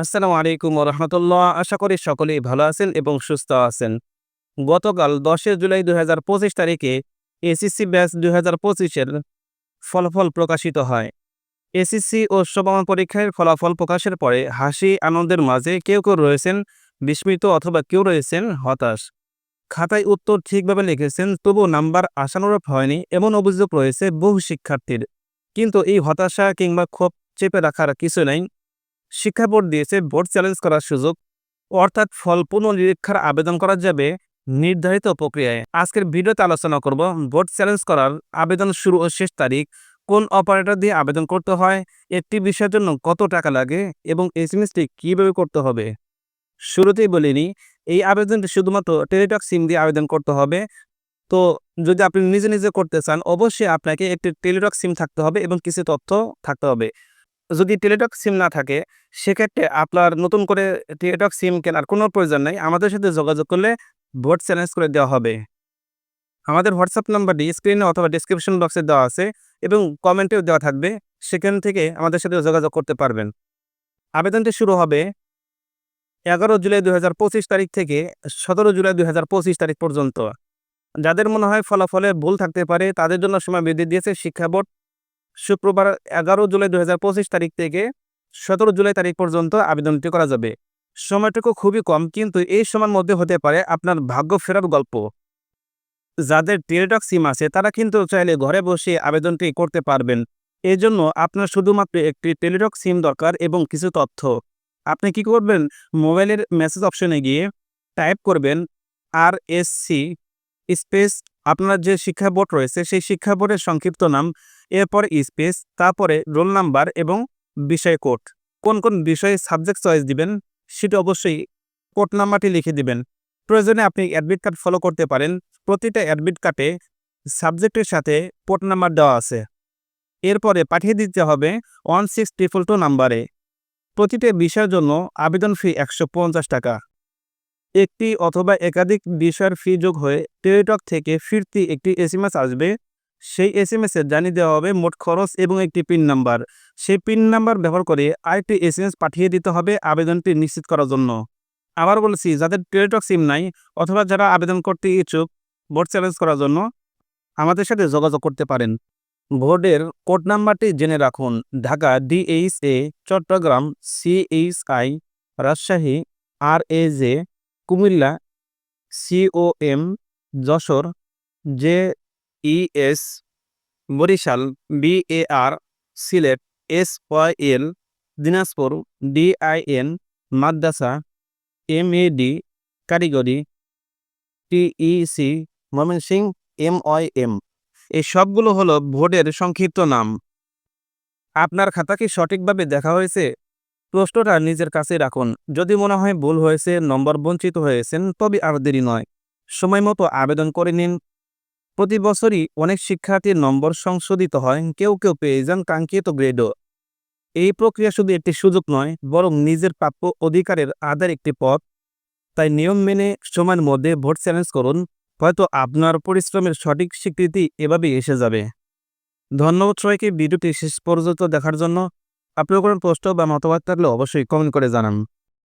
আসসালামু আলাইকুম রহমতুল্লাহ আশা করি সকলেই ভালো আছেন এবং সুস্থ আছেন। গতকাল দশই জুলাই দুই হাজার পঁচিশ তারিখে এসিসি ব্যাচ দুই হাজার পঁচিশের ফলাফল প্রকাশিত হয়। এসিসি ও সমাপন পরীক্ষার ফলাফল প্রকাশের পরে হাসি, আনন্দের মাঝে কেউ কেউ রয়েছেন বিস্মিত অথবা কেউ রয়েছেন হতাশ। খাতায় উত্তর ঠিকভাবে লিখেছেন তবু নাম্বার আশানুরূপ হয়নি, এমন অভিযোগ রয়েছে বহু শিক্ষার্থীর। কিন্তু এই হতাশা কিংবা ক্ষোভ চেপে রাখার কিছু নেই। শিক্ষা বোর্ড দিয়েছে, বোর্ড চ্যালেঞ্জ করার সুযোগ, অর্থাৎ ফল পুনর্নিরীক্ষার আবেদন করা যাবে নির্ধারিত প্রক্রিয়ায়। আজকের ভিডিওতে আলোচনা করব, বোর্ড চ্যালেঞ্জ করার আবেদন শুরু ও শেষ তারিখ, কোন অপারেটর দিয়ে আবেদন করতে হয়, একটি বিষয়ের জন্য কত টাকা লাগে এবং এসএমএসটি কীভাবে করতে হবে। শুরুতেই বলিনি এই আবেদনটি শুধুমাত্র টেলিটক সিম দিয়ে আবেদন করতে হবে। তো যদি আপনি নিজে নিজে করতে চান, অবশ্যই আপনাকে একটি টেলিটক সিম থাকতে হবে এবং কিছু তথ্য থাকতে হবে। যদি টেলিটক সিম না থাকে, সেক্ষেত্রে আপনার নতুন করে টেলিটক সিম কেনার কোনো প্রয়োজন নেই। আমাদের সাথে যোগাযোগ করলে ভোট চ্যালেঞ্জ করে দেওয়া হবে। আমাদের হোয়াটসঅ্যাপ নাম্বারটি স্ক্রিনে অথবা ডিসক্রিপশন বক্সে দেওয়া আছে এবং কমেন্টেও দেওয়া থাকবে। সেখান থেকে আমাদের সাথে যোগাযোগ করতে পারবেন। আবেদনটি শুরু হবে এগারো জুলাই দু হাজার পঁচিশ তারিখ থেকে সতেরো জুলাই দু হাজার পঁচিশ তারিখ পর্যন্ত। যাদের মনে হয় ফলাফলে ভুল থাকতে পারে, তাদের জন্য সময় বৃদ্ধি দিয়েছে শিক্ষা বোর্ড। শুক্রবার এগারো জুলাই পঁচিশ তারিখ থেকে সতেরো জুলাই তারিখ পর্যন্ত আবেদনটি করা যাবে। সময়টুকু খুবই কম, কিন্তু এই সময়ের মধ্যে হতে পারে আপনার ভাগ্য ফেরার গল্প। যাদের টেলিটক সিম আছে, তারা কিন্তু চাইলে ঘরে বসে আবেদনটি করতে পারবেন। এই জন্য আপনার শুধুমাত্র একটি টেলিটক সিম দরকার এবং কিছু তথ্য। আপনি কি করবেন? মোবাইলের মেসেজ অপশনে গিয়ে টাইপ করবেন, আর এস সি স্পেস, আপনার যে শিক্ষা বোর্ড রয়েছে, সেই শিক্ষা বোর্ডের সংক্ষিপ্ত নাম, এরপর স্পেস, তারপরে রোল নাম্বার এবং বিষয় কোড। কোন কোন বিষয়ে সাবজেক্ট চয়েস দিবেন, সেটা অবশ্যই কোড নাম্বারটি লিখে দিবেন। প্রয়োজনে আপনি অ্যাডমিট কার্ড ফলো করতে পারেন। প্রতিটা অ্যাডমিট কার্ডে সাবজেক্টের সাথে পোর্ট নাম্বার দেওয়া আছে। এরপরে পাঠিয়ে দিতে হবে ওয়ান সিক্স ট্রিপল টু নাম্বারে। প্রতিটা বিষয়ের জন্য আবেদন ফি একশো পঞ্চাশ টাকা। একটি অথবা একাধিক বিষয়ের ফি যোগ হয়ে টেলিটক থেকে ফিরতি একটি এসএমএস আসবে। সেই এসএমএসে জানিয়ে দেওয়া হবে মোট খরচ এবং একটি পিন নাম্বার সেই পিন নাম্বার ব্যবহার করে আরেকটি এসএমএস পাঠিয়ে দিতে হবে আবেদনটি নিশ্চিত করার জন্য। আবার বলছি, যাদের টেলিটক সিম নাই অথবা যারা আবেদন করতে ইচ্ছুক, বোর্ড চ্যালেঞ্জ করার জন্য আমাদের সাথে যোগাযোগ করতে পারেন। বোর্ডের কোড নাম্বারটি জেনে রাখুন, Dhaka DHA Chittagong CHI Rajshahi R A J Comilla COM Jessore J ES Barisal BAR Sylhet S L Dinajpur DIN Madrasah MAD কারিগরি TEC Mymensingh M Y M এই সবগুলো হলো ভোটের সংক্ষিপ্ত নাম। আপনার খাতা কি সঠিকভাবে দেখা হয়েছে? প্রশ্নটা নিজের কাছে রাখুন। যদি মনে হয় ভুল হয়েছে, নম্বর বঞ্চিত হয়েছেন, তবে আর দেরি নয়। সময় মতো আবেদন করে নিন। প্রতি বছরই অনেক শিক্ষার্থীর নম্বর সংশোধিত হয়, কেউ কেউ পেয়ে যান কাঙ্ক্ষিত গ্রেডও। এই প্রক্রিয়া শুধু একটি সুযোগ নয়, বরং নিজের প্রাপ্য অধিকারের আদার একটি পথ। তাই নিয়ম মেনে সময়ের মধ্যে ভোট চ্যালেঞ্জ করুন, হয়তো আপনার পরিশ্রমের সঠিক স্বীকৃতি এভাবেই এসে যাবে। ধন্যবাদ সবাইকে, ভিডিওটি শেষ পর্যন্ত দেখার জন্য। আপনার কোনো প্রশ্ন বা মতামত থাকলে অবশ্যই কমেন্ট করে জানান।